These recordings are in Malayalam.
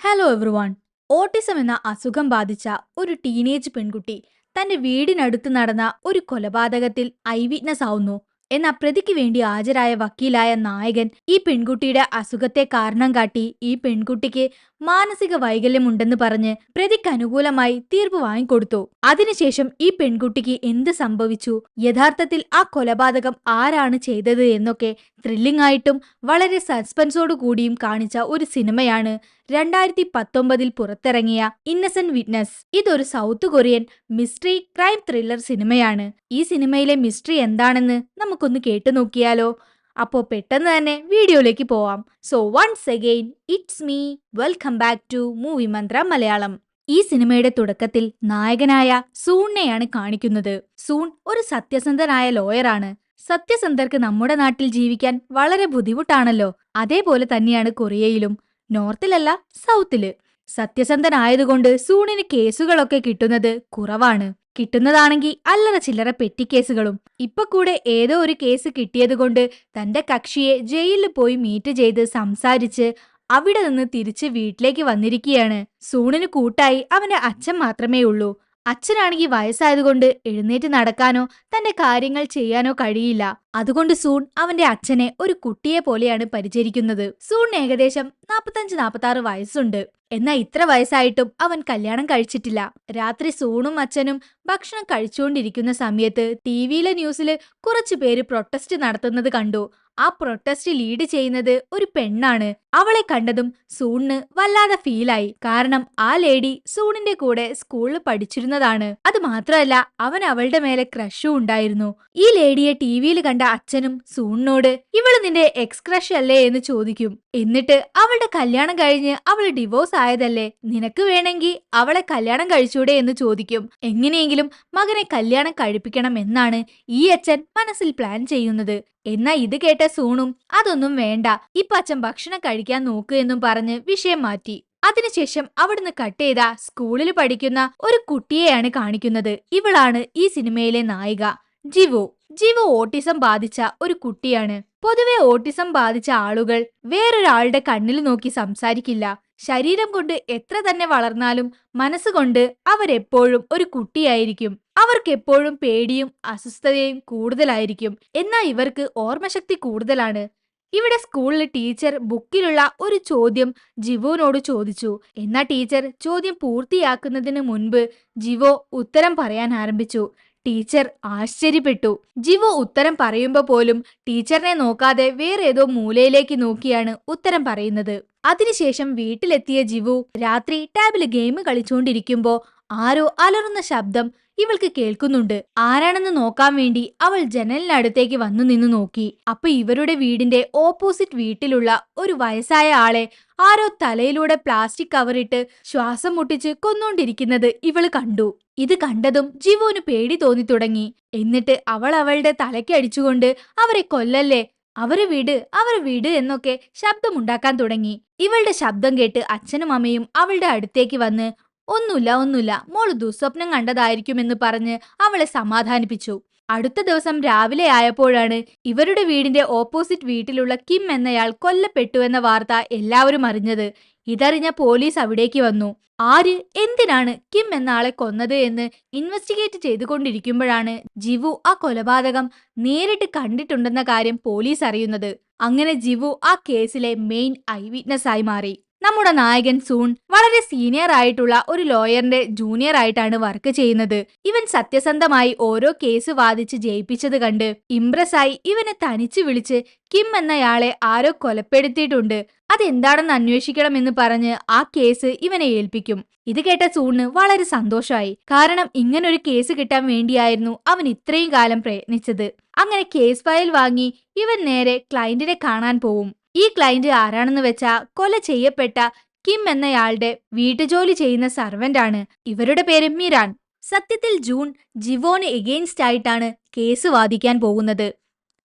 ഹലോ എവ്രിവൺ ഓട്ടിസം എന്ന അസുഖം ബാധിച്ച ഒരു ടീനേജ് പെൺകുട്ടി തന്റെ വീടിനടുത്ത് നടന്ന ഒരു കൊലപാതകത്തിൽ ഐ വിറ്റ്നസ് ആവുന്നു. എന്ന പ്രതിക്ക് വേണ്ടി ഹാജരായ വക്കീലായ നായകൻ ഈ പെൺകുട്ടിയുടെ അസുഖത്തെ കാരണം കാട്ടി ഈ പെൺകുട്ടിക്ക് മാനസിക വൈകല്യമുണ്ടെന്ന് പറഞ്ഞ് പ്രതിക്ക് അനുകൂലമായി തീർപ്പ് വാങ്ങിക്കൊടുത്തു. അതിനുശേഷം ഈ പെൺകുട്ടിക്ക് എന്ത് സംഭവിച്ചു? യഥാർത്ഥത്തിൽ ആ കൊലപാതകം ആരാണ് ചെയ്തത് എന്നൊക്കെ ത്രില്ലിംഗ് ആയിട്ടും വളരെ സസ്പെൻസോടു കൂടിയും കാണിച്ച ഒരു സിനിമയാണ് രണ്ടായിരത്തി പത്തൊമ്പതിൽ പുറത്തിറങ്ങിയ ഇന്നസെന്റ് വിറ്റ്നസ് ഇതൊരു south Korean mystery crime thriller സിനിമയാണ്. ഈ സിനിമയിലെ മിസ്റ്ററി എന്താണെന്ന് നമുക്കൊന്ന് കേട്ടു നോക്കിയാലോ. അപ്പോ പെട്ടെന്ന് തന്നെ വീഡിയോയിലേക്ക് പോവാം. So once again it's me welcome back to Movie Mantra Malayalam ഈ സിനിമയുടെ തുടക്കത്തിൽ നായകനായ സൂണിനെയാണ് കാണിക്കുന്നത്. സൂൺ ഒരു സത്യസന്ധനായ ലോയറാണ് സത്യസന്ധർക്ക് നമ്മുടെ നാട്ടിൽ ജീവിക്കാൻ വളരെ ബുദ്ധിമുട്ടാണല്ലോ. അതേപോലെ തന്നെയാണ് കൊറിയയിലും. നോർത്തിലല്ല സൗത്തിൽ. സത്യസന്ധനായതുകൊണ്ട് സൂണിന് കേസുകളൊക്കെ കിട്ടുന്നത് കുറവാണ്. കിട്ടുന്നതാണെങ്കിൽ അല്ലറ ചില്ലറ പെറ്റിക്കേസുകളും ഇപ്പൊ കൂടെ ഏതോ ഒരു കേസ് കിട്ടിയതുകൊണ്ട് തന്റെ കക്ഷിയെ ജയിലിൽ പോയി മീറ്റ് ചെയ്ത് സംസാരിച്ച് അവിടെ നിന്ന് തിരിച്ച് വീട്ടിലേക്ക് വന്നിരിക്കുകയാണ് സൂണിന് കൂട്ടായി അവന്റെ അച്ഛൻ മാത്രമേ ഉള്ളൂ അച്ഛനാണെങ്കിൽ വയസ്സായതുകൊണ്ട് എഴുന്നേറ്റ് നടക്കാനോ തന്റെ കാര്യങ്ങൾ ചെയ്യാനോ കഴിയില്ല. അതുകൊണ്ട് സൂൺ അവന്റെ അച്ഛനെ ഒരു കുട്ടിയെ പോലെയാണ് പരിചരിക്കുന്നത്. സൂൺ ഏകദേശം നാപ്പത്തഞ്ച് നാപ്പത്തി ആറ് വയസ്സുണ്ട്. എന്നാൽ ഇത്ര വയസ്സായിട്ടും അവൻ കല്യാണം കഴിച്ചിട്ടില്ല. രാത്രി സൂണും അച്ഛനും ഭക്ഷണം കഴിച്ചുകൊണ്ടിരിക്കുന്ന സമയത്ത് ടി വിയിലെ ന്യൂസിൽ കുറച്ചു പേര് പ്രൊട്ടസ്റ്റ് നടത്തുന്നത് കണ്ടു. ആ പ്രൊട്ടസ്റ്റ് ലീഡ് ചെയ്യുന്നത് ഒരു പെണ്ണാണ്. അവളെ കണ്ടതും സൂണിന് വല്ലാതെ ഫീലായി കാരണം ആ ലേഡി സൂണിന്റെ കൂടെ സ്കൂളിൽ പഠിച്ചിരുന്നതാണ്. അത് മാത്രമല്ല അവൻ അവളുടെ മേലെ ക്രഷും ഉണ്ടായിരുന്നു. ഈ ലേഡിയെ ടി വിയിൽ കണ്ട അച്ഛനും സൂണിനോട് ഇവൾ നിന്റെ എക്സ് ക്രഷ് അല്ലേ? എന്ന് ചോദിക്കും. എന്നിട്ട് അവളുടെ കല്യാണം കഴിഞ്ഞ് അവൾ ഡിവോഴ്സ് ആയതല്ലേ? നിനക്ക് വേണമെങ്കിൽ അവളെ കല്യാണം കഴിച്ചൂടെ? എന്ന് ചോദിക്കും. എങ്ങനെയെങ്കിലും മകനെ കല്യാണം കഴിപ്പിക്കണം എന്നാണ് ഈ അച്ഛൻ മനസ്സിൽ പ്ലാൻ ചെയ്യുന്നത്. എന്നാ ഇത് കേട്ട സൂണും അതൊന്നും വേണ്ട. ഇപ്പൊ അച്ഛൻ ഭക്ഷണം കഴിക്കാൻ നോക്കൂ എന്നും പറഞ്ഞ് വിഷയം മാറ്റി. അതിനുശേഷം അവിടുന്ന് കട്ട് ചെയ്ത സ്കൂളിൽ പഠിക്കുന്ന ഒരു കുട്ടിയെയാണ് കാണിക്കുന്നത്. ഇവളാണ് ഈ സിനിമയിലെ നായിക. ജിവോ. ജിവോ ഓട്ടിസം ബാധിച്ച ഒരു കുട്ടിയാണ്. പൊതുവെ ഓട്ടിസം ബാധിച്ച ആളുകൾ വേറൊരാളുടെ കണ്ണിൽ നോക്കി സംസാരിക്കില്ല. ശരീരം കൊണ്ട് എത്ര തന്നെ വളർന്നാലും മനസ്സുകൊണ്ട് അവരെപ്പോഴും ഒരു കുട്ടിയായിരിക്കും. അവർക്കെപ്പോഴും പേടിയും അസ്വസ്ഥതയും കൂടുതലായിരിക്കും. എന്നാൽ ഇവർക്ക് ഓർമ്മശക്തി കൂടുതലാണ്. ഇവിടെ സ്കൂളിലെ ടീച്ചർ ബുക്കിലുള്ള ഒരു ചോദ്യം ജിവോനോട് ചോദിച്ചു. എന്നാൽ ടീച്ചർ ചോദ്യം പൂർത്തിയാക്കുന്നതിന് മുൻപ് ജിവോ ഉത്തരം പറയാൻ ആരംഭിച്ചു. ടീച്ചർ ആശ്ചര്യപ്പെട്ടു. ജിവു ഉത്തരം പറയുമ്പോ പോലും ടീച്ചറിനെ നോക്കാതെ വേറെ ഏതോ മൂലയിലേക്ക് നോക്കിയാണ് ഉത്തരം പറയുന്നത്. അതിനുശേഷം വീട്ടിലെത്തിയ ജിവു രാത്രി ടാബിൽ ഗെയിം കളിച്ചുകൊണ്ടിരിക്കുമ്പോ ആരോ അലറുന്ന ശബ്ദം ഇവൾക്ക് കേൾക്കുന്നുണ്ട്. ആരാണെന്ന് നോക്കാൻ വേണ്ടി അവൾ ജനലിനടുത്തേക്ക് വന്നു നിന്ന് നോക്കി. അപ്പൊ ഇവരുടെ വീടിന്റെ ഓപ്പോസിറ്റ് വീട്ടിലുള്ള ഒരു വയസ്സായ ആളെ ആരോ തലയിലൂടെ പ്ലാസ്റ്റിക് കവറിട്ട് ശ്വാസം മുട്ടിച്ച് കൊന്നുകൊണ്ടിരിക്കുന്നത് ഇവൾ കണ്ടു. ഇത് കണ്ടതും ജീവോന് പേടി തോന്നി തുടങ്ങി. എന്നിട്ട് അവൾ അവളുടെ തലയ്ക്ക് അടിച്ചുകൊണ്ട് അവരെ കൊല്ലല്ലേ? അവരെ വീട് അവരെ വീട് എന്നൊക്കെ ശബ്ദമുണ്ടാക്കാൻ തുടങ്ങി. ഇവളുടെ ശബ്ദം കേട്ട് അച്ഛനും അമ്മയും അവളുടെ അടുത്തേക്ക് വന്ന് ഒന്നുമില്ല ഒന്നുമില്ല. മോൾ ദുസ്വപ്നം കണ്ടതായിരിക്കുമെന്ന് പറഞ്ഞ് അവളെ സമാധാനിപ്പിച്ചു. അടുത്ത ദിവസം രാവിലെ ആയപ്പോഴാണ് ഇവരുടെ വീടിന്റെ ഓപ്പോസിറ്റ് വീട്ടിലുള്ള കിം എന്നയാൾ കൊല്ലപ്പെട്ടു എന്ന വാർത്ത എല്ലാവരും അറിഞ്ഞത്. ഇതറിഞ്ഞ പോലീസ് അവിടേക്ക് വന്നു. ആര് എന്തിനാണ് കിം എന്ന ആളെ കൊന്നത് എന്ന് ഇൻവെസ്റ്റിഗേറ്റ് ചെയ്തുകൊണ്ടിരിക്കുമ്പോഴാണ് ജിവു ആ കൊലപാതകം നേരിട്ട് കണ്ടിട്ടുണ്ടെന്ന കാര്യം പോലീസ് അറിയുന്നത്. അങ്ങനെ ജിവു ആ കേസിലെ മെയിൻ ഐ വിറ്റ്നസ് ആയി മാറി. നമ്മുടെ നായകൻ സൂൺ വളരെ സീനിയർ ആയിട്ടുള്ള ഒരു ലോയറിന്റെ ജൂനിയർ ആയിട്ടാണ് വർക്ക് ചെയ്യുന്നത്. ഇവൻ സത്യസന്ധമായി ഓരോ കേസ് വാദിച്ച് ജയിപ്പിച്ചത് കണ്ട് ഇംപ്രസ് ആയി ഇവനെ തനിച്ചു വിളിച്ച് കിം എന്നയാളെ ആരോ കൊലപ്പെടുത്തിയിട്ടുണ്ട്. അതെന്താണെന്ന് അന്വേഷിക്കണം എന്ന് പറഞ്ഞ് ആ കേസ് ഇവനെ ഏൽപ്പിക്കും. ഇത് കേട്ട സൂണിന് വളരെ സന്തോഷമായി. കാരണം ഇങ്ങനൊരു കേസ് കിട്ടാൻ വേണ്ടിയായിരുന്നു അവൻ ഇത്രയും കാലം പ്രയത്നിച്ചത്. അങ്ങനെ കേസ് ഫയൽ വാങ്ങി ഇവൻ നേരെ ക്ലയന്റിനെ കാണാൻ പോവും. ഈ ക്ലയന്റ് ആരാണെന്ന് വെച്ചാ കൊല ചെയ്യപ്പെട്ട കിം എന്നയാളുടെ വീട്ടുജോലി ചെയ്യുന്ന സർവന്റ് ആണ്. ഇവരുടെ പേര് മിരാൻ. സത്യത്തിൽ ജൂൺ ജിവോന് എഗെയിൻസ്റ്റ് ആയിട്ടാണ് കേസ് വാദിക്കാൻ പോകുന്നത്.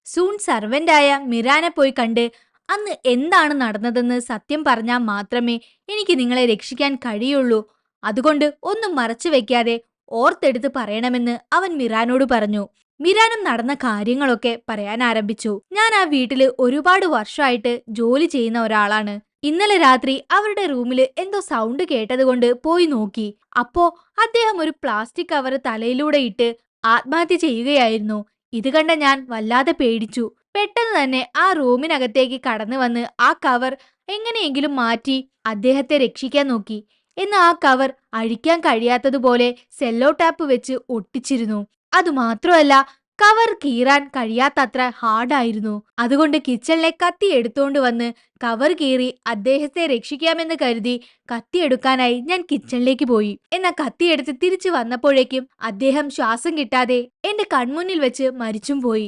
സൂൺ സർവന്റായ മിരാനെ പോയി കണ്ട് അന്ന് എന്താണ് നടന്നതെന്ന് സത്യം പറഞ്ഞാൽ മാത്രമേ എനിക്ക് നിങ്ങളെ രക്ഷിക്കാൻ കഴിയുള്ളൂ. അതുകൊണ്ട് ഒന്നും മറച്ചു വെക്കാതെ ഓർത്തെടുത്ത് പറയണമെന്ന് അവൻ മിറാനോട് പറഞ്ഞു. മിരാനും നടന്ന കാര്യങ്ങളൊക്കെ പറയാൻ ആരംഭിച്ചു. ഞാൻ ആ വീട്ടിൽ ഒരുപാട് വർഷമായിട്ട് ജോലി ചെയ്യുന്ന ഒരാളാണ്. ഇന്നലെ രാത്രി അവരുടെ റൂമിൽ എന്തോ സൗണ്ട് കേട്ടതുകൊണ്ട് പോയി നോക്കി. അപ്പോ അദ്ദേഹം ഒരു പ്ലാസ്റ്റിക് കവർ തലയിലൂടെ ഇട്ട് ആത്മഹത്യ ചെയ്യുകയായിരുന്നു. ഇത് കണ്ട ഞാൻ വല്ലാതെ പേടിച്ചു. പെട്ടെന്ന് തന്നെ ആ റൂമിനകത്തേക്ക് കടന്നു വന്ന് ആ കവർ എങ്ങനെയെങ്കിലും മാറ്റി അദ്ദേഹത്തെ രക്ഷിക്കാൻ നോക്കി. എന്നാൽ ആ കവർ അഴിക്കാൻ കഴിയാത്തതുപോലെ സെല്ലോ ടാപ്പ് വെച്ച് ഒട്ടിച്ചിരുന്നു. അതുമാത്രമല്ല കവർ കീറാൻ കഴിയാത്തത്ര ഹാർഡായിരുന്നു അതുകൊണ്ട് കിച്ചണിലെ കത്തി എടുത്തോണ്ട് വന്ന് കവർ കീറി അദ്ദേഹത്തെ രക്ഷിക്കാമെന്ന് കരുതി കത്തിയെടുക്കാനായി ഞാൻ കിച്ചണിലേക്ക് പോയി. എന്നാൽ കത്തിയെടുത്ത് തിരിച്ചു വന്നപ്പോഴേക്കും അദ്ദേഹം ശ്വാസം കിട്ടാതെ എന്റെ കൺമുന്നിൽ വെച്ച് മരിച്ചും പോയി.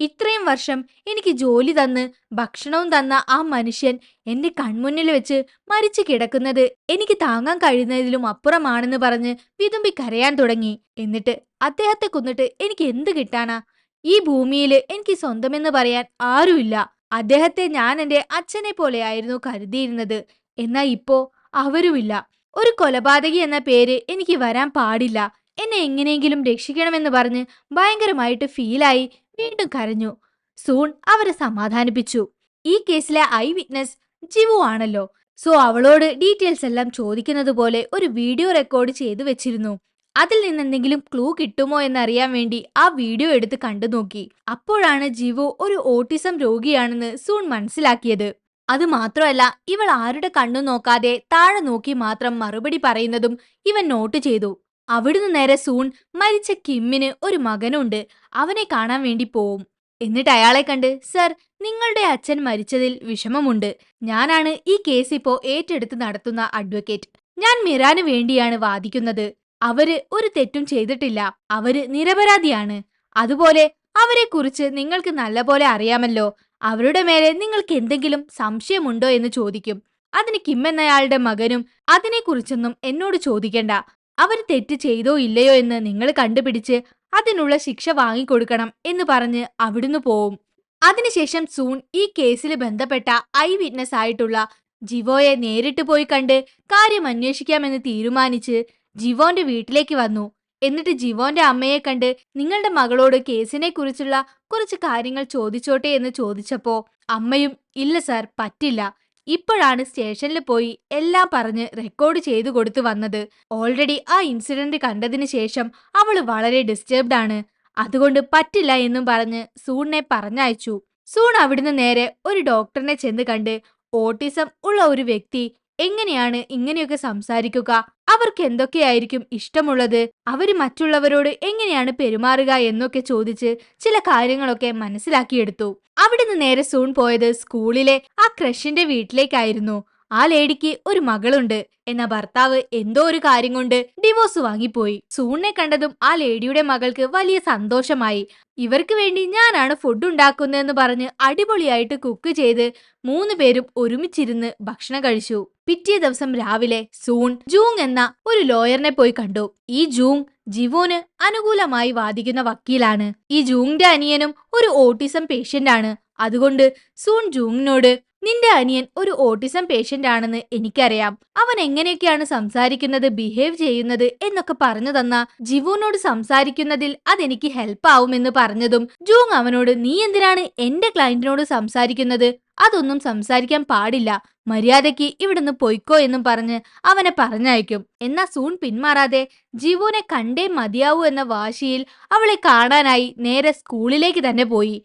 ഇത്രയും വർഷം എനിക്ക് ജോലി തന്ന് ഭക്ഷണവും തന്ന ആ മനുഷ്യൻ എന്റെ കൺമുന്നിൽ വെച്ച് മരിച്ചു കിടക്കുന്നത് എനിക്ക് താങ്ങാൻ കഴിയുന്നതിലും അപ്പുറമാണെന്ന് പറഞ്ഞ് വിതുമ്പി കരയാൻ തുടങ്ങി. എന്നിട്ട് അദ്ദേഹത്തെ കൊന്നിട്ട് എനിക്ക് എന്ത് കിട്ടാനാ? ഈ ഭൂമിയിൽ എനിക്ക് സ്വന്തമെന്ന് പറയാൻ ആരുമില്ല. അദ്ദേഹത്തെ ഞാൻ എന്റെ അച്ഛനെ പോലെയായിരുന്നു കരുതിയിരുന്നത്. എന്നാൽ ഇപ്പോ അവരുമില്ല. ഒരു കൊലപാതകി എന്ന പേര് എനിക്ക് വരാൻ പാടില്ല. എന്നെ എങ്ങനെയെങ്കിലും രക്ഷിക്കണമെന്ന് പറഞ്ഞ് ഭയങ്കരമായിട്ട് ഫീലായി വീണ്ടും കരഞ്ഞു. സൂൺ അവരെ സമാധാനിപ്പിച്ചു. ഈ കേസിലെ ഐ വിറ്റ്നസ് ജിവു ആണല്ലോ. സോ അവളോട് ഡീറ്റെയിൽസ് എല്ലാം ചോദിക്കുന്നത് പോലെ ഒരു വീഡിയോ റെക്കോർഡ് ചെയ്തു വെച്ചിരുന്നു. അതിൽ നിന്ന് എന്തെങ്കിലും ക്ലൂ കിട്ടുമോ എന്നറിയാൻ വേണ്ടി ആ വീഡിയോ എടുത്ത് കണ്ടു നോക്കി. അപ്പോഴാണ് ജിവു ഒരു ഓട്ടിസം രോഗിയാണെന്ന് സൂൺ മനസ്സിലാക്കിയത്. അത് മാത്രമല്ല ഇവൾ ആരുടെ കണ്ണു നോക്കാതെ താഴെ നോക്കി മാത്രം മറുപടി പറയുന്നതും ഇവൻ നോട്ട് ചെയ്തു. അവിടുന്ന് നേരെ സൂൺ മരിച്ച കിമ്മിന് ഒരു മകനുണ്ട്. അവനെ കാണാൻ വേണ്ടി പോവും. എന്നിട്ട് അയാളെ കണ്ട് സർ നിങ്ങളുടെ അച്ഛൻ മരിച്ചതിൽ വിഷമമുണ്ട്. ഞാനാണ് ഈ കേസ് ഇപ്പോ ഏറ്റെടുത്ത് നടത്തുന്ന അഡ്വക്കേറ്റ് ഞാൻ മിറാന് വേണ്ടിയാണ് വാദിക്കുന്നത്. അവർ ഒരു തെറ്റും ചെയ്തിട്ടില്ല. അവർ നിരപരാധിയാണ്. അതുപോലെ അവരെക്കുറിച്ച് നിങ്ങൾക്ക് നല്ലപോലെ അറിയാമല്ലോ. അവരുടെ മേലെ നിങ്ങൾക്ക് എന്തെങ്കിലും സംശയമുണ്ടോ എന്ന് ചോദിക്കും. അതിന് കിം എന്നയാളുടെ മകനും അതിനെക്കുറിച്ചൊന്നും എന്നോട് ചോദിക്കണ്ട. അവർ തെറ്റ് ചെയ്തോ ഇല്ലയോ എന്ന് നിങ്ങൾ കണ്ടുപിടിച്ച് അതിനുള്ള ശിക്ഷ വാങ്ങിക്കൊടുക്കണം എന്ന് പറഞ്ഞ് അവിടുന്ന് പോവും. അതിനുശേഷം സൂൺ ഈ കേസിൽ ബന്ധപ്പെട്ട ഐ വിറ്റ്നസ് ആയിട്ടുള്ള ജിവോയെ നേരിട്ട് പോയി കണ്ട് കാര്യം അന്വേഷിക്കാമെന്ന് തീരുമാനിച്ച് ജിവോന്റെ വീട്ടിലേക്ക് വന്നു. എന്നിട്ട് ജിവോന്റെ അമ്മയെ കണ്ട് നിങ്ങളുടെ മകളോട് കേസിനെ കുറിച്ചുള്ള കുറച്ച് കാര്യങ്ങൾ ചോദിച്ചോട്ടെ എന്ന് ചോദിച്ചപ്പോ അമ്മയും ഇല്ല സാർ പറ്റില്ല. ഇപ്പോഴാണ് സ്റ്റേഷനിൽ പോയി എല്ലാം പറഞ്ഞ് റെക്കോർഡ് ചെയ്തു കൊടുത്തു വന്നത്. ഓൾറെഡി ആ ഇൻസിഡന്റ് കണ്ടതിന് ശേഷം അവൾ വളരെ ഡിസ്റ്റർബ്ഡ് ആണ്. അതുകൊണ്ട് പറ്റില്ല എന്നും പറഞ്ഞ് സൂണിനെ പറഞ്ഞയച്ചു. സൂൺ അവിടുന്ന് നേരെ ഒരു ഡോക്ടറിനെ ചെന്ന് കണ്ട് ഓട്ടിസം ഉള്ള ഒരു വ്യക്തി എങ്ങനെയാണ് ഇങ്ങനെയൊക്കെ സംസാരിക്കുക? അവർക്ക് എന്തൊക്കെയായിരിക്കും ഇഷ്ടമുള്ളത്? അവർ മറ്റുള്ളവരോട് എങ്ങനെയാണ് പെരുമാറുക എന്നൊക്കെ ചോദിച്ച് ചില കാര്യങ്ങളൊക്കെ മനസ്സിലാക്കിയെടുത്തു. അവിടുന്ന് നേരെ സൂൺ പോയത് സ്കൂളിലെ ആ ക്രഷിന്റെ വീട്ടിലേക്കായിരുന്നു. ആ ലേഡിക്ക് ഒരു മകളുണ്ട്. എന്ന ഭർത്താവ് എന്തോ ഒരു കാര്യം കൊണ്ട് ഡിവോഴ്സ് വാങ്ങിപ്പോയി. സൂണിനെ കണ്ടതും ആ ലേഡിയുടെ മകൾക്ക് വലിയ സന്തോഷമായി. ഇവർക്ക് വേണ്ടി ഞാനാണ് ഫുഡ് ഉണ്ടാക്കുന്നതെന്ന് പറഞ്ഞ് അടിപൊളിയായിട്ട് കുക്ക് ചെയ്ത് മൂന്ന് പേരും ഒരുമിച്ചിരുന്ന് ഭക്ഷണം കഴിച്ചു. പിറ്റേ ദിവസം രാവിലെ സൂൺ ജൂങ് എന്ന ഒരു ലോയറിനെ പോയി കണ്ടു. ഈ ജൂങ് ജിവോന് അനുകൂലമായി വാദിക്കുന്ന വക്കീലാണ്. ഈ ജൂങ്ങിന്റെ അനിയനും ഒരു ഓട്ടിസം പേഷ്യന്റ് ആണ്. അതുകൊണ്ട് സൂൺ ജൂങ്ങിനോട് നിന്റെ അനിയൻ ഒരു ഓട്ടിസം പേഷ്യന്റ് ആണെന്ന് എനിക്കറിയാം. അവൻ എങ്ങനെയൊക്കെയാണ് സംസാരിക്കുന്നത് ബിഹേവ് ചെയ്യുന്നത് എന്നൊക്കെ പറഞ്ഞു തന്ന ജിവുനോട് സംസാരിക്കുന്നതിൽ അതെനിക്ക് ഹെൽപ്പ് ആവുമെന്ന് പറഞ്ഞതും ജൂങ് അവനോട് നീ എന്തിനാണ് എന്റെ ക്ലയന്റിനോട് സംസാരിക്കുന്നത്? അതൊന്നും സംസാരിക്കാൻ പാടില്ല. മര്യാദയ്ക്ക് ഇവിടുന്ന് പൊയ്ക്കോ എന്നും പറഞ്ഞ് അവനെ പറഞ്ഞയക്കും. എന്നാ സൂൺ പിന്മാറാതെ ജിവുനെ കണ്ടേ മതിയാവൂ എന്ന വാശിയിൽ അവളെ കാണാനായി നേരെ സ്കൂളിലേക്ക് തന്നെ പോയി.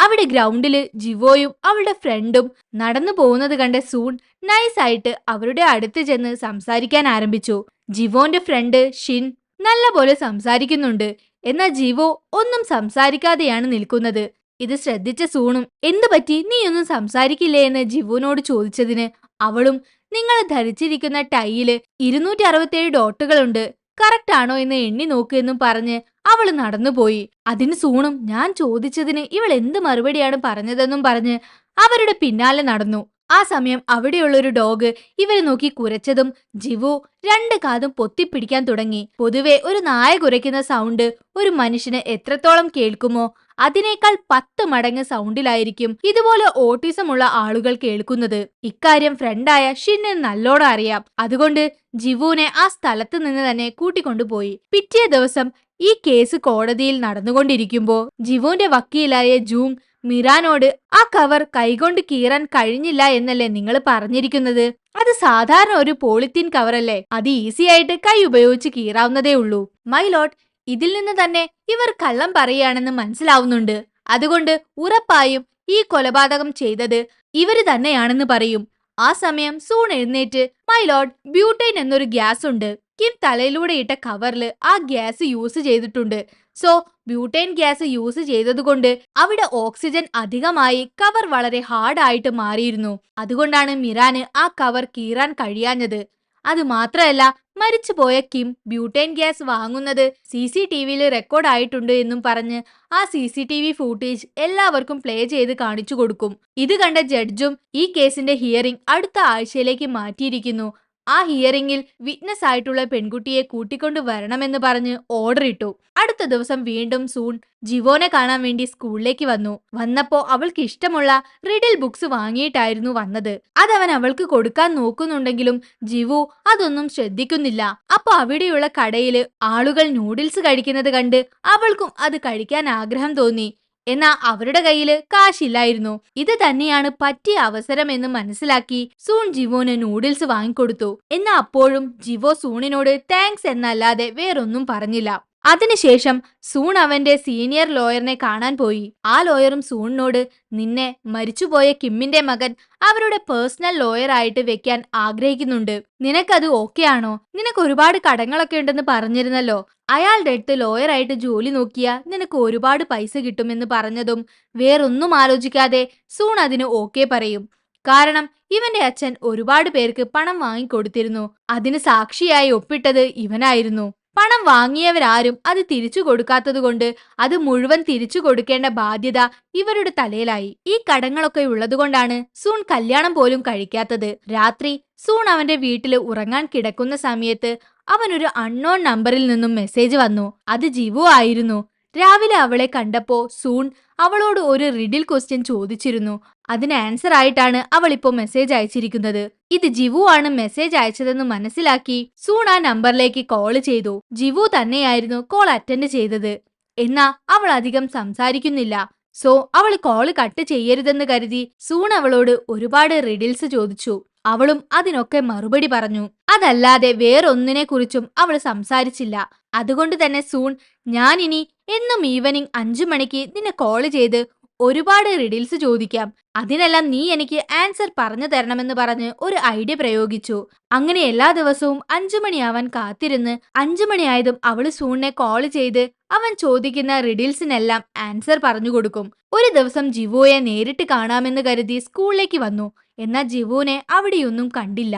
അവിടെ ഗ്രൗണ്ടിൽ ജിവോയും അവളുടെ ഫ്രണ്ടും നടന്നു പോകുന്നത് കണ്ട സൂൺ നൈസായിട്ട് അവരുടെ അടുത്ത് ചെന്ന് സംസാരിക്കാൻ ആരംഭിച്ചു. ജിവോന്റെ ഫ്രണ്ട് ഷിൻ നല്ലപോലെ സംസാരിക്കുന്നുണ്ട്. എന്നാൽ ജിവോ ഒന്നും സംസാരിക്കാതെയാണ് നിൽക്കുന്നത്. ഇത് ശ്രദ്ധിച്ച സൂണും എന്തു പറ്റി? നീ ഒന്നും സംസാരിക്കില്ലേ? എന്ന് ജിവോനോട് ചോദിച്ചതിന് അവളും നിങ്ങൾ ധരിച്ചിരിക്കുന്ന ടൈയിൽ ഇരുന്നൂറ്റി അറുപത്തേഴ് ഡോട്ടുകളുണ്ട്. കറക്റ്റ് ആണോ എന്ന് എണ്ണി നോക്കുമെന്നും പറഞ്ഞ് അവൾ നടന്നുപോയി. അതിന് സൂണും ഞാൻ ചോദിച്ചതിന് ഇവൾ എന്ത് മറുപടിയാണ് പറഞ്ഞതെന്നും പറഞ്ഞ് അവരുടെ പിന്നാലെ നടന്നു. ആ സമയം അവിടെയുള്ളൊരു ഡോഗ് ഇവരെ നോക്കി കുരച്ചതും ജിവു രണ്ട് കാതും പൊത്തിപ്പിടിക്കാൻ തുടങ്ങി. പൊതുവെ ഒരു നായ കുരയ്ക്കുന്ന സൗണ്ട് ഒരു മനുഷ്യന് എത്രത്തോളം കേൾക്കുമോ അതിനേക്കാൾ പത്ത് മടങ്ങ് സൗണ്ടിലായിരിക്കും ഇതുപോലെ ഓട്ടിസം ഉള്ള ആളുകൾ കേൾക്കുന്നത്. ഇക്കാര്യം ഫ്രണ്ടായ ഷിന്നെ നല്ലോണം അറിയാം. അതുകൊണ്ട് ജിവുവിനെ ആ സ്ഥലത്ത് നിന്ന് തന്നെ കൂട്ടിക്കൊണ്ടുപോയി. പിറ്റേ ദിവസം ഈ കേസ് കോടതിയിൽ നടന്നുകൊണ്ടിരിക്കുമ്പോൾ ജിവോന്റെ വക്കീലായ ജൂങ് മിറാനോട് ആ കവർ കൈകൊണ്ട് കീറാൻ കഴിഞ്ഞില്ല എന്നല്ലേ നിങ്ങൾ പറഞ്ഞിരിക്കുന്നത്? അത് സാധാരണ ഒരു പോളിത്തീൻ കവറല്ലേ? അത് ഈസി ആയിട്ട് കൈ ഉപയോഗിച്ച് കീറാവുന്നതേ ഉള്ളൂ. മൈ മൈലോട്ട് ഇതിൽ നിന്ന് തന്നെ ഇവർ കള്ളം പറയുകയാണെന്ന് മനസ്സിലാവുന്നുണ്ട്. അതുകൊണ്ട് ഉറപ്പായും ഈ കൊലപാതകം ചെയ്തത് ഇവർ തന്നെയാണെന്ന് പറയും. ആ സമയം സൂൺ എഴുന്നേറ്റ് മൈ ലോഡ് ബ്യൂട്ടൈൻ എന്നൊരു ഗ്യാസ് ഉണ്ട് കിം തലയിലൂടെ ഇട്ട കവറിൽ ആ ഗ്യാസ് യൂസ് ചെയ്തിട്ടുണ്ട്. സോ ബ്യൂട്ടൈൻ ഗ്യാസ് യൂസ് ചെയ്തതുകൊണ്ട് അവിടെ ഓക്സിജൻ അധികമായി കവർ വളരെ ഹാർഡ് ആയിട്ട് മാറിയിരുന്നു. അതുകൊണ്ടാണ് മിറാന് ആ കവർ കീറാൻ കഴിയാഞ്ഞത്. അത് മാത്രമല്ല മരിച്ചുപോയ കിം ബ്യൂട്ടൈൻ ഗ്യാസ് വാങ്ങുന്നത് സി സി ടി വിയിൽ റെക്കോർഡ് ആയിട്ടുണ്ട് എന്നും പറഞ്ഞ് ആ C C T V footage എല്ലാവർക്കും പ്ലേ ചെയ്ത് കാണിച്ചു കൊടുക്കും. ഇത് കണ്ട ജഡ്ജും ഈ കേസിന്റെ ഹിയറിംഗ് അടുത്ത ആഴ്ചയിലേക്ക് മാറ്റിയിരിക്കുന്നു. ആ ഹിയറിംഗിൽ വിറ്റ്നസ് ആയിട്ടുള്ള പെൺകുട്ടിയെ കൂട്ടിക്കൊണ്ടു വരണമെന്ന് പറഞ്ഞ് ഓർഡർ ഇട്ടു. അടുത്ത ദിവസം വീണ്ടും സൂൺ ജിവോനെ കാണാൻ വേണ്ടി സ്കൂളിലേക്ക് വന്നു. വന്നപ്പോ അവൾക്ക് ഇഷ്ടമുള്ള റിഡിൽ ബുക്സ് വാങ്ങിയിട്ടായിരുന്നു വന്നത്. അതവൻ അവൾക്ക് കൊടുക്കാൻ നോക്കുന്നുണ്ടെങ്കിലും ജിവു അതൊന്നും ശ്രദ്ധിക്കുന്നില്ല. അപ്പൊ അവിടെയുള്ള കടയിൽ ആളുകൾ നൂഡിൽസ് കഴിക്കുന്നത് കണ്ട് അവൾക്കും അത് കഴിക്കാൻ ആഗ്രഹം തോന്നി. എന്നാ അവരുടെ കയ്യിൽ കാശില്ലായിരുന്നു. ഇത് തന്നെയാണ് പറ്റിയ അവസരം എന്ന് മനസ്സിലാക്കി സൂൺ ജിവോന് നൂഡിൽസ് വാങ്ങിക്കൊടുത്തു. എന്നാ അപ്പോഴും ജിവോ സൂണിനോട് താങ്ക്സ് എന്നല്ലാതെ വേറൊന്നും പറഞ്ഞില്ല. അതിനുശേഷം സൂൺ അവന്റെ സീനിയർ ലോയറിനെ കാണാൻ പോയി. ആ ലോയറും സൂണിനോട് നിന്നെ മരിച്ചുപോയ കിമ്മിന്റെ മകൻ അവരുടെ പേഴ്സണൽ ലോയർ ആയിട്ട് വെക്കാൻ ആഗ്രഹിക്കുന്നുണ്ട്. നിനക്കത് ഓക്കെ ആണോ? നിനക്ക് ഒരുപാട് കടങ്ങളൊക്കെ ഉണ്ടെന്ന് പറഞ്ഞിരുന്നല്ലോ. അയാളുടെ അടുത്ത് ലോയറായിട്ട് ജോലി നോക്കിയ നിനക്ക് ഒരുപാട് പൈസ കിട്ടുമെന്ന് പറഞ്ഞതും വേറൊന്നും ആലോചിക്കാതെ സൂൺ അതിന് ഓക്കെ പറയും. കാരണം ഇവന്റെ അച്ഛൻ ഒരുപാട് പേർക്ക് പണം വാങ്ങിക്കൊടുത്തിരുന്നു. അതിന് സാക്ഷിയായി ഒപ്പിട്ടത് ഇവനായിരുന്നു. പണം വാങ്ങിയവരാരും അത് തിരിച്ചു കൊടുക്കാത്തതുകൊണ്ട് അത് മുഴുവൻ തിരിച്ചു കൊടുക്കേണ്ട ബാധ്യത ഇവരുടെ തലയിലായി. ഈ കടങ്ങളൊക്കെ ഉള്ളതുകൊണ്ടാണ് സൂൺ കല്യാണം പോലും കഴിക്കാത്തത്. രാത്രി സൂൺ അവന്റെ വീട്ടിൽ ഉറങ്ങാൻ കിടക്കുന്ന സമയത്ത് അവനൊരു അൺനോൺ നമ്പറിൽ നിന്നും മെസ്സേജ് വന്നു. അത് ജിവു ആയിരുന്നു. രാവിലെ അവളെ കണ്ടപ്പോ സൂൺ അവളോട് ഒരു റിഡിൽ ക്വസ്റ്റ്യൻ ചോദിച്ചിരുന്നു. അതിന് ആൻസർ ആയിട്ടാണ് അവൾ മെസ്സേജ് അയച്ചിരിക്കുന്നത്. ഇത് ജിവു ആണ് മെസ്സേജ് അയച്ചതെന്ന് മനസ്സിലാക്കി സൂൺ ആ നമ്പറിലേക്ക് കോൾ ചെയ്തു. ജിവു തന്നെയായിരുന്നു കോൾ അറ്റൻഡ് ചെയ്തത്. എന്നാ അവൾ അധികം സംസാരിക്കുന്നില്ല. സോ അവൾ കോൾ കട്ട് ചെയ്യരുതെന്ന് കരുതി സൂൺ അവളോട് ഒരുപാട് റിഡിൽസ് ചോദിച്ചു. അവളും അതിനൊക്കെ മറുപടി പറഞ്ഞു. അതല്ലാതെ വേറൊന്നിനെ കുറിച്ചും അവൾ സംസാരിച്ചില്ല. അതുകൊണ്ട് തന്നെ സൂൺ ഞാൻ ഇനി എന്നും ഈവനിങ് അഞ്ചു മണിക്ക് നിന്നെ കോൾ ചെയ്ത് ഒരുപാട് റിഡിൽസ് ചോദിക്കാം. അതിനെല്ലാം നീ എനിക്ക് ആൻസർ പറഞ്ഞു തരണമെന്ന് പറഞ്ഞ് ഒരു ഐഡിയ പ്രയോഗിച്ചു. അങ്ങനെ എല്ലാ ദിവസവും അഞ്ചു മണിയാവാൻ കാത്തിരുന്ന് അഞ്ചു മണിയായതും അവൾ സൂണിനെ കോൾ ചെയ്ത് അവൻ ചോദിക്കുന്ന റിഡിൽസിനെല്ലാം ആൻസർ പറഞ്ഞു കൊടുക്കും. ഒരു ദിവസം ജിവോയെ നേരിട്ട് കാണാമെന്ന് കരുതി സ്കൂളിലേക്ക് വന്നു. എന്നാൽ ജിവുവിനെ അവിടെയൊന്നും കണ്ടില്ല.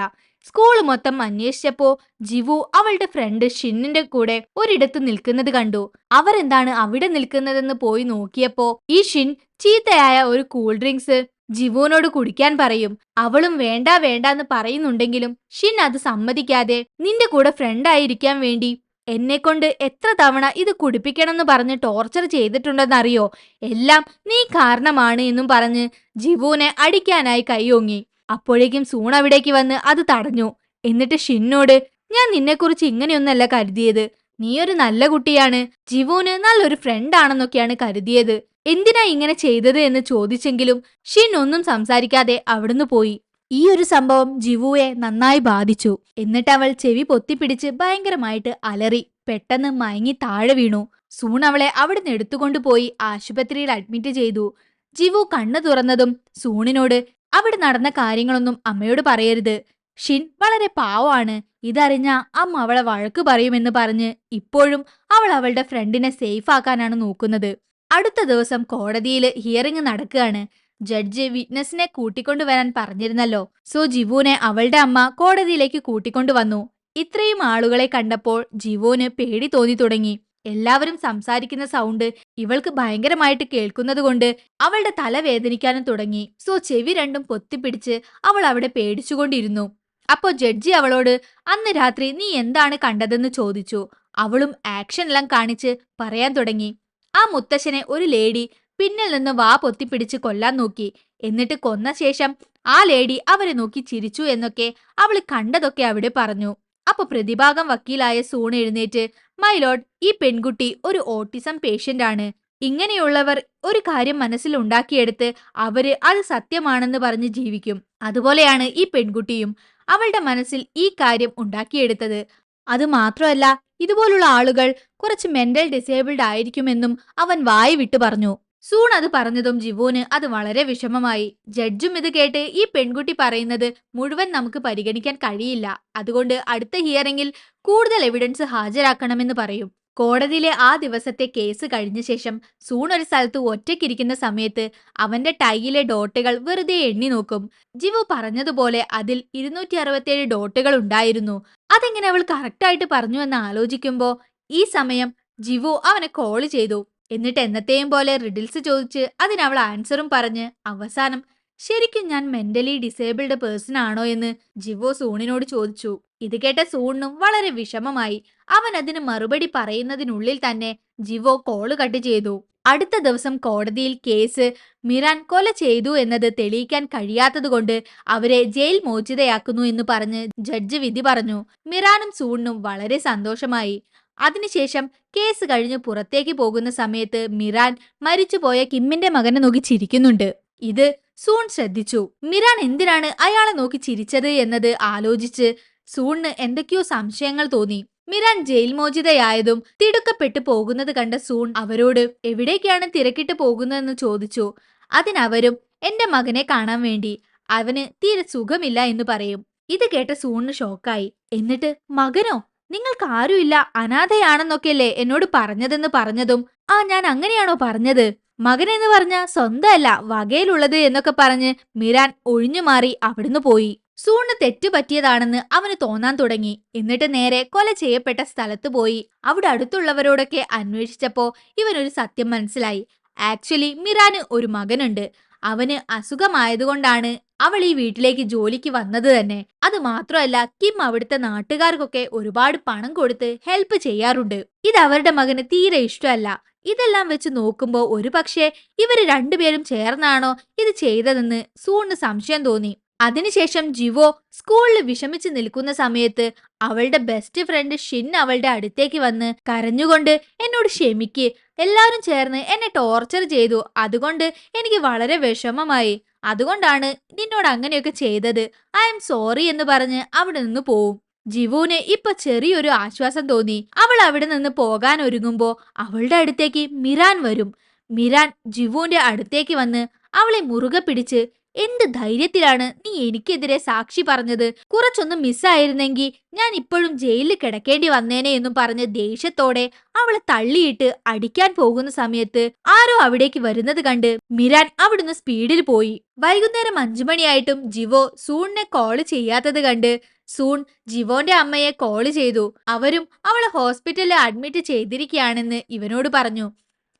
സ്കൂൾ മൊത്തം അന്വേഷിച്ചപ്പോ ജിവു അവളുടെ ഫ്രണ്ട് ഷിന്നിന്റെ കൂടെ ഒരിടത്ത് നിൽക്കുന്നത് കണ്ടു. അവരെന്താണ് അവിടെ നിൽക്കുന്നതെന്ന് പോയി നോക്കിയപ്പോ ഈ ഷിൻ ചീത്തയായ ഒരു കൂൾ ഡ്രിങ്ക്സ് ജിവുവിനോട് കുടിക്കാൻ പറയും. അവളും വേണ്ട വേണ്ട എന്ന് പറയുന്നുണ്ടെങ്കിലും ഷിൻ അത് സമ്മതിക്കാതെ നിന്റെ കൂടെ ഫ്രണ്ടായിരിക്കാൻ വേണ്ടി എന്നെ കൊണ്ട് എത്ര തവണ ഇത് കുടിപ്പിക്കണമെന്ന് പറഞ്ഞ് ടോർച്ചർ ചെയ്തിട്ടുണ്ടെന്നറിയോ? എല്ലാം നീ കാരണമാണ് എന്നും പറഞ്ഞ് ജിവുവിനെ അടിക്കാനായി കൈയോങ്ങി. അപ്പോഴേക്കും സൂൺ അവിടേക്ക് വന്ന് അത് തടഞ്ഞു. എന്നിട്ട് ഷിന്നോട് ഞാൻ നിന്നെക്കുറിച്ച് ഇങ്ങനെയൊന്നല്ല കരുതിയത്. നീ ഒരു നല്ല കുട്ടിയാണ്. ജിവോന് നല്ലൊരു ഫ്രണ്ട് ആണെന്നൊക്കെയാണ് കരുതിയത്. എന്തിനാ ഇങ്ങനെ ചെയ്തത്? എന്ന് ചോദിച്ചെങ്കിലും ഷിൻ ഒന്നും സംസാരിക്കാതെ അവിടുന്ന് പോയി. ഈ ഒരു സംഭവം ജിവുവെ നന്നായി ബാധിച്ചു. എന്നിട്ട് അവൾ ചെവി പൊത്തിപ്പിടിച്ച് ഭയങ്കരമായിട്ട് അലറി പെട്ടെന്ന് മയങ്ങി താഴെ വീണു. സൂൺ അവളെ അവിടുന്ന് എടുത്തുകൊണ്ടുപോയി ആശുപത്രിയിൽ അഡ്മിറ്റ് ചെയ്തു. ജിവു കണ്ണു തുറന്നതും സൂണിനോട് അവിടെ നടന്ന കാര്യങ്ങളൊന്നും അമ്മയോട് പറയരുത്. ഷിൻ വളരെ പാവമാണ്. ഇതറിഞ്ഞ അമ്മ അവളെ വഴക്ക് പറയുമെന്ന് പറഞ്ഞ് ഇപ്പോഴും അവൾ അവളുടെ ഫ്രണ്ടിനെ സേഫ് ആക്കാനാണ് നോക്കുന്നത്. അടുത്ത ദിവസം കോടതിയിൽ ഹിയറിംഗ് നടക്കുകയാണ്. ജഡ്ജ് വിറ്റ്നസിനെ കൂട്ടിക്കൊണ്ടുവരാൻ പറഞ്ഞിരുന്നല്ലോ. സോ ജിവുവിനെ അവളുടെ അമ്മ കോടതിയിലേക്ക് കൂട്ടിക്കൊണ്ടുവന്നു ഇത്രയും ആളുകളെ കണ്ടപ്പോൾ ജിവുവിന് പേടി തോന്നി തുടങ്ങി. എല്ലാവരും സംസാരിക്കുന്ന സൗണ്ട് ഇവൾക്ക് ഭയങ്കരമായിട്ട് കേൾക്കുന്നതുകൊണ്ട് അവളുടെ തല വേദനിക്കാനും തുടങ്ങി. സോ ചെവി രണ്ടും പൊത്തിപ്പിടിച്ച് അവൾ അവിടെ പേടിച്ചുകൊണ്ടിരുന്നു. അപ്പോൾ ജഡ്ജി അവളോട് അന്ന് രാത്രി നീ എന്താണ് കണ്ടതെന്ന് ചോദിച്ചു. അവളും ആക്ഷൻ എല്ലാം കാണിച്ച് പറയാൻ തുടങ്ങി. ആ മുത്തശ്ശനെ ഒരു ലേഡി പിന്നിൽ നിന്ന് വാ പൊത്തിപ്പിടിച്ച് കൊല്ലാൻ നോക്കി. എന്നിട്ട് കൊന്ന ശേഷം ആ ലേഡി അവരെ നോക്കി ചിരിച്ചു എന്നൊക്കെ അവൾ കണ്ടതൊക്കെ അവിടെ പറഞ്ഞു. അപ്പൊ പ്രതിഭാഗം വക്കീലായ സൂൺ എഴുന്നേറ്റ് മൈലോഡ് ഈ പെൺകുട്ടി ഒരു ഓട്ടിസം പേഷ്യന്റ് ആണ്. ഇങ്ങനെയുള്ളവർ ഒരു കാര്യം മനസ്സിൽ ഉണ്ടാക്കിയെടുത്ത് അവർ അത് സത്യമാണെന്ന് പറഞ്ഞ് ജീവിക്കും. അതുപോലെയാണ് ഈ പെൺകുട്ടിയും. അവളുടെ മനസ്സിൽ ഈ കാര്യം ഉണ്ടാക്കിയെടുത്തത്. അത് മാത്രമല്ല ഇതുപോലുള്ള ആളുകൾ കുറച്ച് മെന്റൽ ഡിസേബിൾഡ് ആയിരിക്കുമെന്നും അവൻ വായി വിട്ടു പറഞ്ഞു. സൂൺ അത് പറഞ്ഞതും ജിവോന് അത് വളരെ വിഷമമായി. ജഡ്ജും ഇത് കേട്ട് ഈ പെൺകുട്ടി പറയുന്നത് മുഴുവൻ നമുക്ക് പരിഗണിക്കാൻ കഴിയില്ല. അതുകൊണ്ട് അടുത്ത ഹിയറിംഗിൽ കൂടുതൽ എവിഡൻസ് ഹാജരാക്കണമെന്ന് പറയും. കോടതിയിലെ ആ ദിവസത്തെ കേസ് കഴിഞ്ഞ ശേഷം സൂൺ ഒരു സ്ഥലത്ത് ഒറ്റയ്ക്കിരിക്കുന്ന സമയത്ത് അവന്റെ ടൈയിലെ ഡോട്ടുകൾ വെറുതെ എണ്ണി നോക്കും. ജിവു പറഞ്ഞതുപോലെ അതിൽ ഇരുന്നൂറ്റി അറുപത്തിയേഴ് ഡോട്ടുകൾ ഉണ്ടായിരുന്നു. അതെങ്ങനെ അവൾ കറക്റ്റായിട്ട് പറഞ്ഞു എന്ന് ആലോചിക്കുമ്പോ ഈ സമയം ജിവു അവനെ കോൾ ചെയ്തു. എന്നിട്ട് എന്നത്തെയും പോലെ റിഡിൽസ് ചോദിച്ച് അതിനവൾ ആൻസറും പറഞ്ഞ് അവസാനം ശരിക്കും ഞാൻ മെന്റലി ഡിസേബിൾഡ് പേഴ്സൺ ആണോ എന്ന് ജിവോ സൂണിനോട് ചോദിച്ചു. ഇത് കേട്ട സൂണിനും വളരെ വിഷമമായി. അവൻ അതിന് മറുപടി പറയുന്നതിനുള്ളിൽ തന്നെ ജിവോ കോൾ കട്ട് ചെയ്തു. അടുത്ത ദിവസം കോടതിയിൽ കേസ് മിറാൻ കൊല ചെയ്തു എന്നത് തെളിയിക്കാൻ കഴിയാത്തതുകൊണ്ട് അവരെ ജയിൽ മോചിതയാക്കുന്നു എന്ന് പറഞ്ഞ് ജഡ്ജ് വിധി പറഞ്ഞു. മിറാനും സൂണിനും വളരെ സന്തോഷമായി. അതിനുശേഷം കേസ് കഴിഞ്ഞ് പുറത്തേക്ക് പോകുന്ന സമയത്ത് മിറാൻ മരിച്ചുപോയ കിമ്മിന്റെ മകനെ നോക്കി ചിരിക്കുന്നുണ്ട്. ഇത് സൂൺ ശ്രദ്ധിച്ചു. മിറാൻ എന്തിനാണ് അയാളെ നോക്കി ചിരിച്ചത് എന്നത് ആലോചിച്ച് സൂണിന് എന്തൊക്കെയോ സംശയങ്ങൾ തോന്നി. മിറാൻ ജയിൽ മോചിതയായതും തിടുക്കപ്പെട്ടു പോകുന്നത് കണ്ട സൂൺ അവരോട് എവിടേക്കാണ് തിരക്കിട്ട് പോകുന്നതെന്ന് ചോദിച്ചു. അതിനവരും എന്റെ മകനെ കാണാൻ വേണ്ടി. അവന് തീരെ സുഖമില്ല എന്ന് പറയും. ഇത് കേട്ട സൂണിന് ഷോക്കായി. എന്നിട്ട് മകനോ? നിങ്ങൾക്ക് ആരുമില്ല അനാഥയാണെന്നൊക്കെയല്ലേ എന്നോട് പറഞ്ഞതെന്ന് പറഞ്ഞതും. ആ ഞാൻ അങ്ങനെയാണോ പറഞ്ഞത്? മകൻ എന്ന് പറഞ്ഞ സ്വന്തമല്ല വകയിലുള്ളത് എന്നൊക്കെ പറഞ്ഞ് മിരാൻ ഒഴിഞ്ഞു മാറി അവിടുന്ന് പോയി. സൂണ് തെറ്റുപറ്റിയതാണെന്ന് അവന് തോന്നാൻ തുടങ്ങി. എന്നിട്ട് നേരെ കൊല ചെയ്യപ്പെട്ട സ്ഥലത്ത് പോയി. അവിടെ അടുത്തുള്ളവരോടൊക്കെ അന്വേഷിച്ചപ്പോ ഇവനൊരു സത്യം മനസ്സിലായി. ആക്ച്വലി മിറാന് ഒരു മകനുണ്ട്. അവന് അസുഖമായതുകൊണ്ടാണ് അവൾ ഈ വീട്ടിലേക്ക് ജോലിക്ക് വന്നത് തന്നെ. അത് മാത്രമല്ല കിം അവിടുത്തെ നാട്ടുകാർക്കൊക്കെ ഒരുപാട് പണം കൊടുത്ത് ഹെൽപ്പ് ചെയ്യാറുണ്ട്. ഇത് അവരുടെ മകന് തീരെ ഇഷ്ടമല്ല. ഇതെല്ലാം വെച്ച് നോക്കുമ്പോൾ ഒരു പക്ഷേ ഇവർ രണ്ടുപേരും ചേർന്നാണോ ഇത് ചെയ്തതെന്ന് സൂണിന് സംശയം തോന്നി. അതിനുശേഷം ജിവോ സ്കൂളിൽ വിഷമിച്ച് നിൽക്കുന്ന സമയത്ത് അവളുടെ ബെസ്റ്റ് ഫ്രണ്ട് ഷിൻ അവളുടെ അടുത്തേക്ക് വന്ന് കരഞ്ഞുകൊണ്ട് എന്നോട് ക്ഷമിക്ക്. എല്ലാവരും ചേർന്ന് എന്നെ ടോർച്ചർ ചെയ്തു. അതുകൊണ്ട് എനിക്ക് വളരെ വിഷമമായി. അതുകൊണ്ടാണ് നിന്നോട് അങ്ങനെയൊക്കെ ചെയ്തത്. ഐ എം സോറി എന്ന് പറഞ്ഞ് അവിടെ നിന്ന് പോവും. ജിവുവിന് ഇപ്പൊ ചെറിയൊരു ആശ്വാസം തോന്നി. അവൾ അവിടെ നിന്ന് പോകാൻ ഒരുങ്ങുമ്പോൾ അവളുടെ അടുത്തേക്ക് മിരാൻ വരും. മിരാൻ ജിവുവിന്റെ അടുത്തേക്ക് വന്ന് അവളെ മുറുകെ പിടിച്ച് എന്ത് ധൈര്യത്തിലാണ് നീ എനിക്കെതിരെ സാക്ഷി പറഞ്ഞത്? കുറച്ചൊന്ന് മിസ്സായിരുന്നെങ്കിൽ ഞാൻ ഇപ്പോഴും ജയിലിൽ കിടക്കേണ്ടി വന്നേനെ എന്നും പറഞ്ഞ് ദേഷ്യത്തോടെ അവളെ തള്ളിയിട്ട് അടിക്കാൻ പോകുന്ന സമയത്ത് ആരോ അവിടേക്ക് വരുന്നത് കണ്ട് മിരാൻ അവിടുന്ന് സ്പീഡിൽ പോയി. വൈകുന്നേരം അഞ്ചു മണിയായിട്ടും ജിവോ സൂണിനെ കോൾ ചെയ്യാത്തത് കണ്ട് സൂൺ ജിവോന്റെ അമ്മയെ കോൾ ചെയ്തു. അവരും അവളെ ഹോസ്പിറ്റലിൽ അഡ്മിറ്റ് ചെയ്തിരിക്കുകയാണെന്ന് ഇവനോട് പറഞ്ഞു.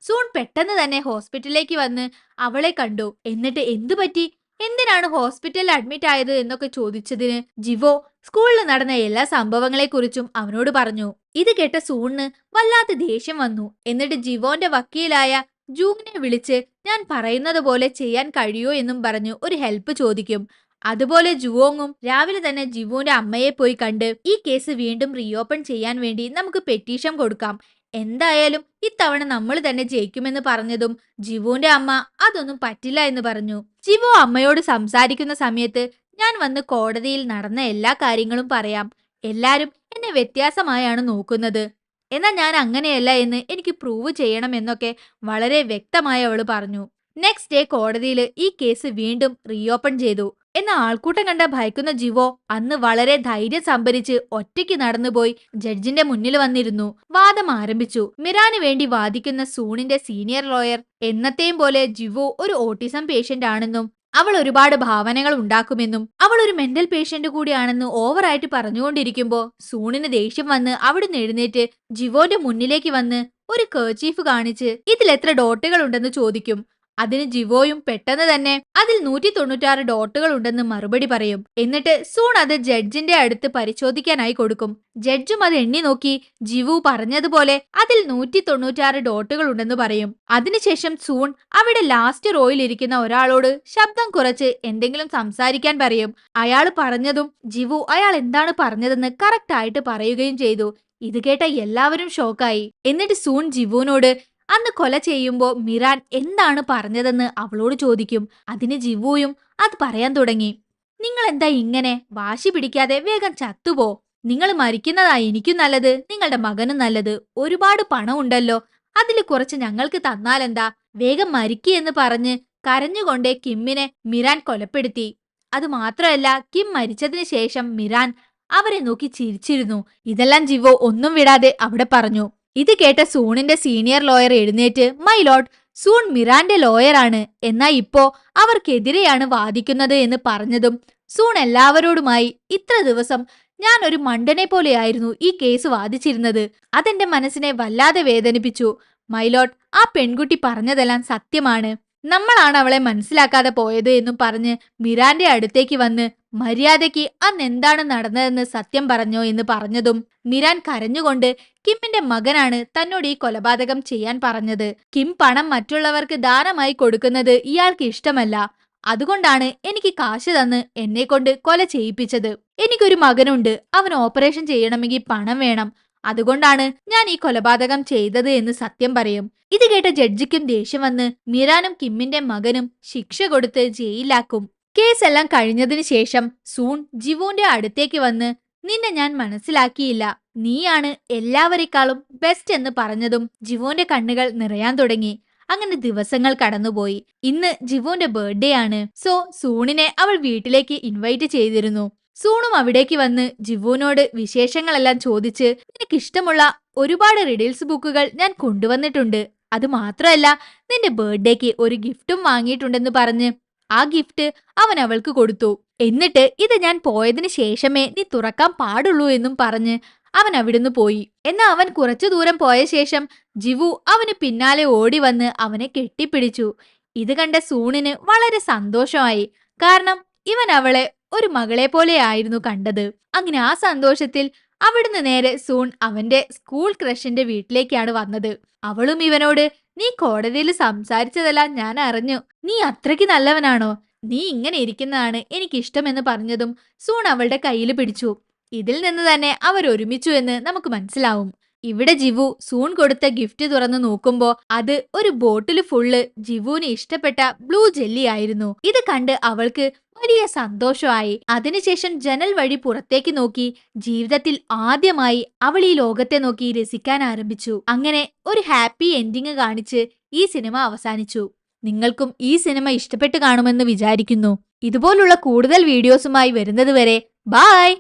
സൂൺ പെട്ടെന്ന് തന്നെ ഹോസ്പിറ്റലിലേക്ക് വന്ന് അവളെ കണ്ടു. എന്നിട്ട് എന്തു പറ്റി എന്തിനാണ് ഹോസ്പിറ്റലിൽ അഡ്മിറ്റ് ആയത് എന്നൊക്കെ ചോദിച്ചതിന് ജിവോ സ്കൂളിൽ നടന്ന എല്ലാ സംഭവങ്ങളെക്കുറിച്ചും അവനോട് പറഞ്ഞു. ഇത് കേട്ട സൂണിന് വല്ലാത്ത ദേഷ്യം വന്നു. എന്നിട്ട് ജിവോന്റെ വക്കീലായ ജൂങ്ങിനെ വിളിച്ച് ഞാൻ പറയുന്നത് പോലെ ചെയ്യാൻ കഴിയോ എന്നും പറഞ്ഞു ഒരു ഹെൽപ്പ് ചോദിക്കും. അതുപോലെ ജുവോങ്ങും രാവിലെ തന്നെ ജിവുവിന്റെ അമ്മയെ പോയി കണ്ട് ഈ കേസ് വീണ്ടും റീഓപ്പൺ ചെയ്യാൻ വേണ്ടി നമുക്ക് പെറ്റീഷൻ കൊടുക്കാം. എന്തായാലും ഇത്തവണ നമ്മൾ തന്നെ ജയിക്കുമെന്ന് പറഞ്ഞതും ജിവുവിന്റെ അമ്മ അതൊന്നും പറ്റില്ല എന്ന് പറഞ്ഞു. ജിവു അമ്മയോട് സംസാരിക്കുന്ന സമയത്ത് ഞാൻ വന്ന് കോടതിയിൽ നടന്ന എല്ലാ കാര്യങ്ങളും പറയാം. എല്ലാരും എന്നെ വ്യത്യാസമായാണ് നോക്കുന്നത്. എന്നാൽ ഞാൻ അങ്ങനെയല്ല എന്ന് എനിക്ക് പ്രൂവ് ചെയ്യണം എന്നൊക്കെ വളരെ വ്യക്തമായി അവൾ പറഞ്ഞു. നെക്സ്റ്റ് ഡേ കോടതിയിൽ ഈ കേസ് വീണ്ടും റീഓപ്പൺ ചെയ്തു. എന്ന ആൾക്കൂട്ടം കണ്ട ഭയക്കുന്ന ജിവോ അന്ന് വളരെ ധൈര്യം സംഭരിച്ച് ഒറ്റയ്ക്ക് നടന്നുപോയി ജഡ്ജിന്റെ മുന്നിൽ വന്നിരുന്നു. വാദം ആരംഭിച്ചു. മിറാന് വേണ്ടി വാദിക്കുന്ന സൂണിന്റെ സീനിയർ ലോയർ എന്നത്തെയും പോലെ ജിവോ ഒരു ഓട്ടിസം പേഷ്യന്റ് ആണെന്നും അവൾ ഒരുപാട് ഭാവനകൾ ഉണ്ടാക്കുമെന്നും അവൾ ഒരു മെന്റൽ പേഷ്യന്റ് കൂടിയാണെന്ന് ഓവറായിട്ട് പറഞ്ഞുകൊണ്ടിരിക്കുമ്പോ സൂണിന് ദേഷ്യം വന്ന് അവിടുന്ന് എഴുന്നേറ്റ് ജിവോന്റെ മുന്നിലേക്ക് വന്ന് ഒരു കേർച്ചീഫ് കാണിച്ച് ഇതിൽ എത്ര ഡോട്ടുകൾ ഉണ്ടെന്ന് ചോദിക്കും. അതിന് ജിവോയും പെട്ടെന്ന് തന്നെ അതിൽ നൂറ്റി തൊണ്ണൂറ്റാറ് ഡോട്ടുകൾ ഉണ്ടെന്ന് മറുപടി പറയും. എന്നിട്ട് സൂൺ അത് ജഡ്ജിന്റെ അടുത്ത് പരിശോധിക്കാനായി കൊടുക്കും. ജഡ്ജും അത് എണ്ണി നോക്കി ജിവു പറഞ്ഞതുപോലെ അതിൽ നൂറ്റി തൊണ്ണൂറ്റാറ് ഡോട്ടുകൾ ഉണ്ടെന്ന് പറയും. അതിനുശേഷം സൂൺ അവിടെ ലാസ്റ്റ് റോയിൽ ഇരിക്കുന്ന ഒരാളോട് ശബ്ദം കുറച്ച് എന്തെങ്കിലും സംസാരിക്കാൻ പറയും. അയാൾ പറഞ്ഞതും ജിവു അയാൾ എന്താണ് പറഞ്ഞതെന്ന് കറക്റ്റ് ആയിട്ട് പറയുകയും ചെയ്തു. ഇത് കേട്ട എല്ലാവരും ഷോക്കായി എന്നിട്ട് സൂൺ ജിവുവിനോട് അന്ന് കൊല ചെയ്യുമ്പോൾ മിറാൻ എന്താണ് പറഞ്ഞതെന്ന് അവളോട് ചോദിക്കും. അതിന് ജിവുവും അത് പറയാൻ തുടങ്ങി. നിങ്ങൾ എന്താ ഇങ്ങനെ? വാശി പിടിക്കാതെ വേഗം ചത്തുപോ. നിങ്ങൾ മരിക്കുന്നതാ എനിക്കും നല്ലത് നിങ്ങളുടെ മകനും നല്ലത്. ഒരുപാട് പണം ഉണ്ടല്ലോ അതിൽ കുറച്ച് ഞങ്ങൾക്ക് തന്നാലെന്താ? വേഗം മരിക്കി എന്ന് പറഞ്ഞ് കരഞ്ഞുകൊണ്ടേ കിമ്മിനെ മിറാൻ കൊലപ്പെടുത്തി. അത് മാത്രമല്ല കിം മരിച്ചതിന് ശേഷം മിറാൻ അവരെ നോക്കി ചിരിച്ചിരുന്നു. ഇതെല്ലാം ജിവോ ഒന്നും വിടാതെ അവിടെ പറഞ്ഞു. ഇത് കേട്ട സൂണിന്റെ സീനിയർ ലോയർ എഴുന്നേറ്റ് മൈ ലോഡ് സൂൺ മിറാന്റെ ലോയറാണ് എന്നാ ഇപ്പോ അവർക്കെതിരെയാണ് വാദിക്കുന്നത് എന്ന് പറഞ്ഞതും സൂൺ എല്ലാവരോടുമായി ഇത്ര ദിവസം ഞാൻ ഒരു മണ്ടനെ പോലെയായിരുന്നു ഈ കേസ് വാദിച്ചിരുന്നത്. അതെന്റെ മനസ്സിനെ വല്ലാതെ വേദനിപ്പിച്ചു. മൈലോട്ട് ആ പെൺകുട്ടി പറഞ്ഞതെല്ലാം സത്യമാണ്. നമ്മളാണ് അവളെ മനസ്സിലാക്കാതെ പോയത് എന്നും പറഞ്ഞ് മിരാന്റെ അടുത്തേക്ക് വന്ന് മര്യാദയ്ക്ക് അന്ന് എന്താണ് നടന്നതെന്ന് സത്യം പറഞ്ഞോ എന്ന് പറഞ്ഞതും മിരാൻ കരഞ്ഞുകൊണ്ട് കിമ്മിന്റെ മകനാണ് തന്നോട് ഈ കൊലപാതകം ചെയ്യാൻ പറഞ്ഞത്. കിം പണം മറ്റുള്ളവർക്ക് ദാനമായി കൊടുക്കുന്നത് ഇയാൾക്ക് ഇഷ്ടമല്ല. അതുകൊണ്ടാണ് എനിക്ക് കാശ് തന്ന് എന്നെ കൊണ്ട് കൊല ചെയ്യിപ്പിച്ചത്. എനിക്കൊരു മകനുണ്ട്. അവൻ ഓപ്പറേഷൻ ചെയ്യണമെങ്കിൽ പണം വേണം. അതുകൊണ്ടാണ് ഞാൻ ഈ കൊലപാതകം ചെയ്തത് എന്ന് സത്യം പറയും. ഇത് കേട്ട ജഡ്ജിക്കും ദേഷ്യം വന്ന് മിറാനും കിമ്മിന്റെ മകനും ശിക്ഷ കൊടുത്ത് ജയിലിലാക്കും. കേസെല്ലാം കഴിഞ്ഞതിന് ശേഷം സൂൺ ജിവുവിന്റെ അടുത്തേക്ക് വന്ന് നിന്നെ ഞാൻ മനസ്സിലാക്കിയില്ല. നീയാണ് എല്ലാവരെക്കാളും ബെസ്റ്റ് എന്ന് പറഞ്ഞതും ജിവുവിന്റെ കണ്ണുകൾ നിറയാൻ തുടങ്ങി. അങ്ങനെ ദിവസങ്ങൾ കടന്നുപോയി. ഇന്ന് ജിവുവിന്റെ ബർത്ത്ഡേ ആണ്. സോ സൂണിനെ അവൾ വീട്ടിലേക്ക് ഇൻവൈറ്റ് ചെയ്തിരുന്നു. സൂണും അവിടേക്ക് വന്ന് ജിവുവിനോട് വിശേഷങ്ങളെല്ലാം ചോദിച്ച് നിനക്ക് ഇഷ്ടമുള്ള ഒരുപാട് റിഡിൽസ് ബുക്കുകൾ ഞാൻ കൊണ്ടുവന്നിട്ടുണ്ട്. അത് മാത്രമല്ല നിന്റെ ബർത്ത്ഡേക്ക് ഒരു ഗിഫ്റ്റും വാങ്ങിയിട്ടുണ്ടെന്ന് പറഞ്ഞ് ആ ഗിഫ്റ്റ് അവൻ അവൾക്ക് കൊടുത്തു. എന്നിട്ട് ഇത് ഞാൻ പോയതിന് ശേഷമേ നീ തുറക്കാൻ പാടുള്ളൂ എന്നും പറഞ്ഞ് അവൻ അവിടുന്ന് പോയി. എന്നാ അവൻ കുറച്ചു ദൂരം പോയ ശേഷം ജിവു അവന് പിന്നാലെ ഓടി വന്ന് അവനെ കെട്ടിപ്പിടിച്ചു. ഇത് കണ്ട സൂണിന് വളരെ സന്തോഷമായി. കാരണം ഇവൻ അവളെ ഒരു മകളെ പോലെയായിരുന്നു കണ്ടത്. അങ്ങനെ ആ സന്തോഷത്തിൽ അവിടുന്ന് നേരെ സൂൺ അവന്റെ സ്കൂൾ ക്രഷിന്റെ വീട്ടിലേക്കാണ് വന്നത്. അവളും ഇവനോട് നീ കോടതിയിൽ സംസാരിച്ചതെല്ലാം ഞാൻ അറിഞ്ഞു. നീ അത്രയ്ക്ക് നല്ലവനാണോ? നീ ഇങ്ങനെ ഇരിക്കുന്നതാണ് എനിക്കിഷ്ടമെന്ന് പറഞ്ഞതും സൂൺ അവളുടെ കയ്യിൽ പിടിച്ചു. ഇതിൽ നിന്ന് തന്നെ അവർ ഒരുമിച്ചു എന്ന് നമുക്ക് മനസ്സിലാവും. ഇവിടെ ജിവു സൂൺ കൊടുത്ത ഗിഫ്റ്റ് തുറന്നു നോക്കുമ്പോ അത് ഒരു ബോട്ടിൽ ഫുള്ള് ജിവുവിന് ഇഷ്ടപ്പെട്ട ബ്ലൂ ജെല്ലി ആയിരുന്നു. ഇത് കണ്ട് അവൾക്ക് വലിയ സന്തോഷമായി. അതിനുശേഷം ജനൽ വഴി പുറത്തേക്ക് നോക്കി ജീവിതത്തിൽ ആദ്യമായി അവൾ ഈ ലോകത്തെ നോക്കി രസിക്കാൻ ആരംഭിച്ചു. അങ്ങനെ ഒരു ഹാപ്പി എൻഡിങ് കാണിച്ച് ഈ സിനിമ അവസാനിച്ചു. നിങ്ങൾക്കും ഈ സിനിമ ഇഷ്ടപ്പെട്ട് കാണുമെന്ന് വിചാരിക്കുന്നു. ഇതുപോലുള്ള കൂടുതൽ വീഡിയോസുമായി വരുന്നതുവരെ ബായ്